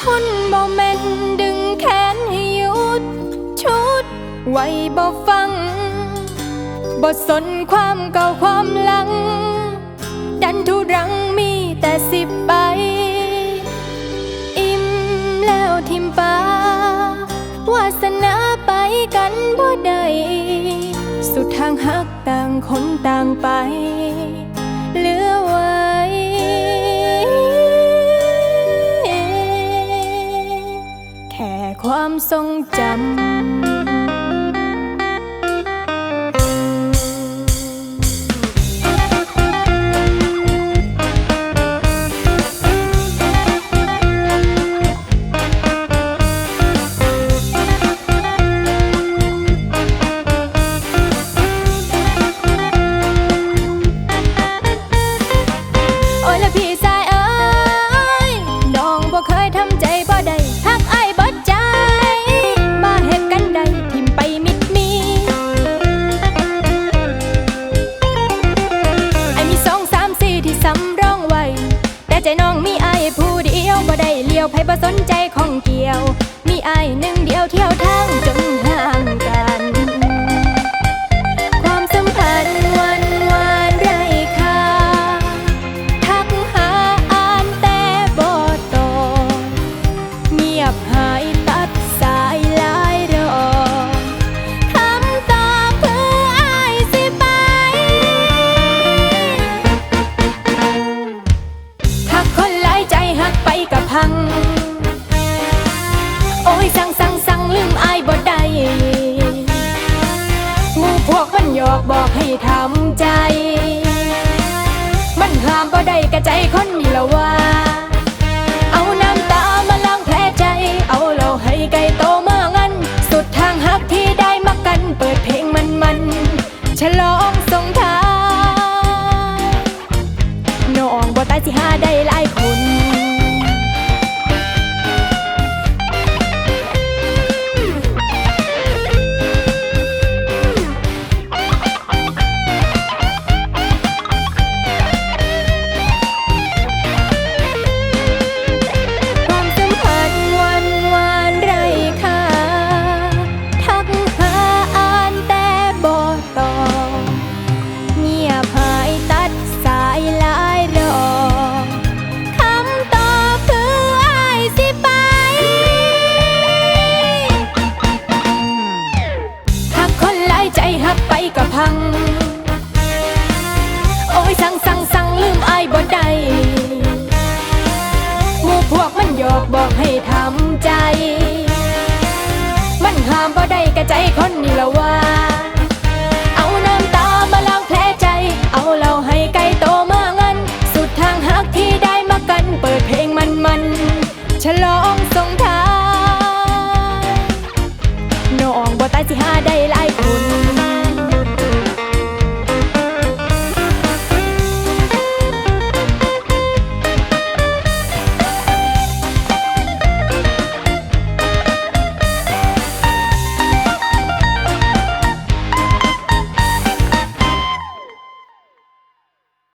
คนบ่แม่นดึงแขนให้หยุด ชุด ไว้บ่ฟังบ่สนความเก่าความหลัง ดันทุรังมีแต่สิบไปอิ่มแล้วทิมปาวาสนาไปกันบ่ได้สุดทางหักต่างคนต่างไป คว ได้เลี้ยวไผบ่สนใจของเกี่ยว มีอ้ายหนึ่งเดียวเที่ยวทางจนห่างกัน ความสัมพันธ์วันวานไรค่าทักหาอ่านแต่บ่ตอบเงียบหายตัดสายหลายรอบคำตอบคืออ้ายสิไปหักคนหลายใจหักไปกับ พัง โอ้ยสั่งสั่งสั่งลืมอายบ่ได้หมู่พวกมันหยอกบอกให้ทำใจ มันห้ามบ่ได้กระใจคนนี่ละว่า เอาน้ำตามาล้างแผลใจ เอาเราให้ไกลโตเมางั้นสุดทางหักที่ได้มากัน เปิดเพลงมันมันฉลองสงทายน้องบ่ตายสิหาได้หลายคน อกมันหยอกบอกให้ทำใจ มันห้ามบ่ได้กระใจคนนี่ละว่า เอาน้ำตามาล้างแผลใจ เอาเราให้ไกลโตมางัน สุดทางหักที่ได้มากัน เปิดเพลงมันมันฉลองสงท้า